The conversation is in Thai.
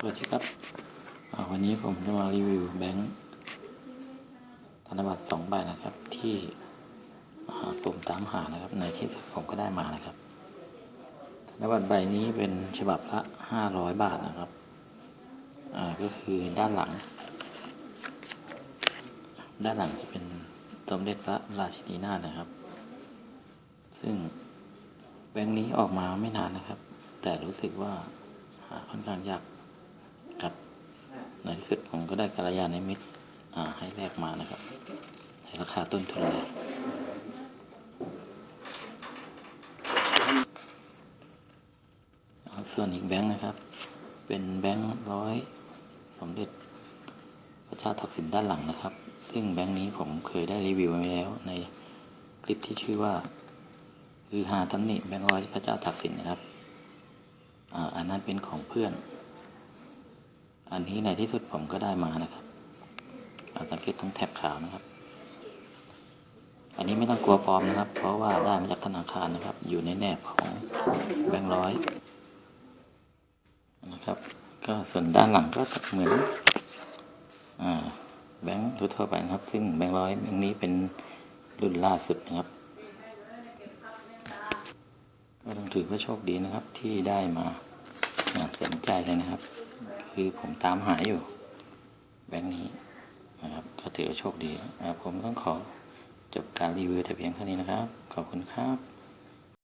สวัสดีครับวันนี้ผมจะมารีวิวแบงค์ธนบัตรสองใบนะครับที่อ่าผมตามหานะครับในที่สุดผมก็ได้มานะครับ ธนบัตรใบนี้เป็นฉบับละห้าร้อยบาทนะครับก็คือด้านหลัง ด้านหลังจะเป็นสมเด็จพระราชินีนาถนะครับ ซึ่งแบงค์นี้ออกมาไม่นานนะครับ แต่รู้สึกว่าหาค่อนข้างยาก ที่สุดผมก็ได้กัลยาณมิตรให้แลกมานะครับในราคาต้นทุนเลยส่วนอีกแบงค์นะครับ เป็นแบงค์ร้อยสมเด็จพระเจ้าทักษิณด้านหลังนะครับ ซึ่งแบงค์นี้ผมเคยได้รีวิวไว้แล้วในคลิปที่ชื่อว่าคือหาตำหนิแบงค์ร้อยพระเจ้าทักษิณนะครับ อ่า อันนั้นเป็นของเพื่อน อันนี้ในที่สุดผมก็ได้มานะครับอาสังเกตตรงแถบขาวนะครับ อันนี้ไม่ต้องกลัวปลอมนะครับ เพราะว่าได้มาจากธนาคารนะครับ อยู่ในแนบของแบงค์ร้อยนะครับ ก็ส่วนด้านหลังก็เหมือนอแบงค์ทั่วไปนะครับ ซึ่งแบงค์ร้อยแบงค์นี้เป็นรุ่นล่าสุดนะครับก็ต้องถือว่าโชคดีนะครับที่ได้มาอ่าสนใจเลยนะครับ คือผมตามหาอยู่แบงค์นี้นะครับก็ถือว่าโชคดีอ่าผมต้องขอจบการรีวิวแต่เพียงเท่านี้นะครับ ขอบคุณครับ